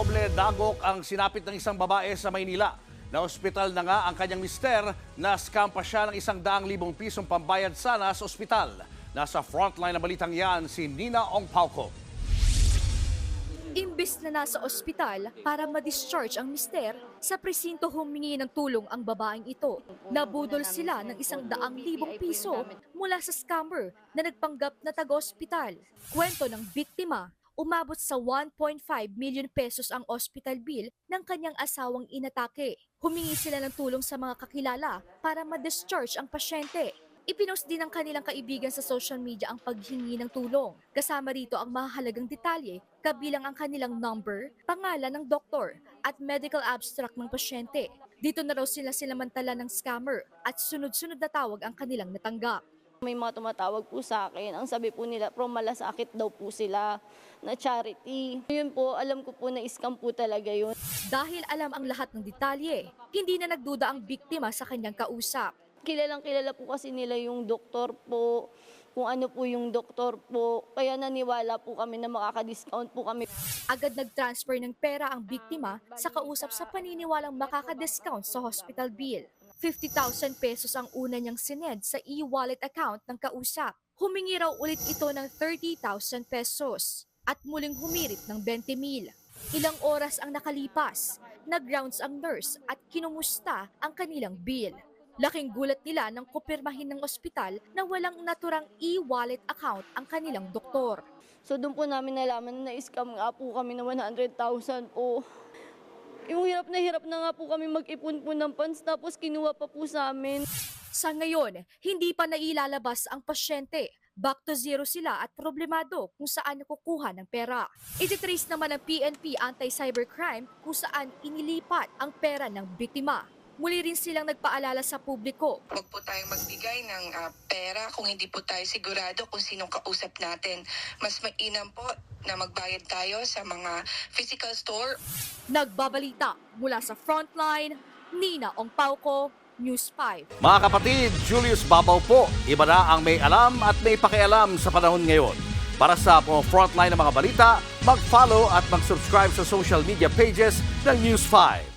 Doble dagok ang sinapit ng isang babae sa Maynila. Na ospital na nga ang kanyang mister na scam pa siya ng isang daang libong pisong pambayad sana sa ospital. Nasa frontline na balitang yan si Nina Ong Pauco. Imbis na nasa ospital para ma-discharge ang mister, sa presinto humingi ng tulong ang babaeng ito. Nabudol sila ng isang daang libong piso mula sa scammer na nagpanggap na taga-ospital. Kwento ng biktima, umabot sa 1.5 million pesos ang hospital bill ng kanyang asawang inatake. Humingi sila ng tulong sa mga kakilala para ma-discharge ang pasyente. Ipinost din ng kanilang kaibigan sa social media ang paghingi ng tulong. Kasama rito ang mahalagang detalye, kabilang ang kanilang number, pangalan ng doktor, at medical abstract ng pasyente. Dito na raw sila sinamantala ng scammer at sunod-sunod na tawag ang kanilang natanggap. May mga tumatawag po sa akin. Ang sabi po nila, from malasakit daw po sila na charity. Yun po, alam ko po na scam po talaga yun. Dahil alam ang lahat ng detalye, hindi na nagduda ang biktima sa kanyang kausap. Kilalang kilala po kasi nila yung doktor po, kung ano po yung doktor po. Kaya naniwala po kami na makaka-discount po kami. Agad nag-transfer ng pera ang biktima sa kausap sa paniniwalang makaka-discount sa hospital bill. 50,000 pesos ang una niyang sined sa e-wallet account ng kausap. Humingi raw ulit ito ng 30,000 pesos at muling humirit ng 20,000. Ilang oras ang nakalipas, nag-rounds ang nurse at kinumusta ang kanilang bill. Laking gulat nila nang kupirmahin ng ospital na walang naturang e-wallet account ang kanilang doktor. So doon po namin nalaman na na-scam nga po kami na 100,000 po. Yung hirap na hirap na nga po kami mag-ipon po ng funds tapos kinuha pa po sa amin. Sa ngayon, hindi pa nailalabas ang pasyente. Back to zero sila at problemado kung saan nakukuha ng pera. Ititrace naman ng PNP Anti-Cybercrime kung saan inilipat ang pera ng biktima. Muli rin silang nagpaalala sa publiko Huwag po tayong magbigay ng ah, pera kung hindi po tayo sigurado kung sinong kausap natin. Mas mainam po na magbayad tayo sa mga physical store Nagbabalita mula sa Frontline, Nina Ongpauco, News 5. Mga kapatid, Julius Babaw po. Iba na ang may alam at may pakialam sa panahon ngayon. Para sa mga frontline ng mga balita, mag-follow at mag-subscribe sa social media pages ng News 5.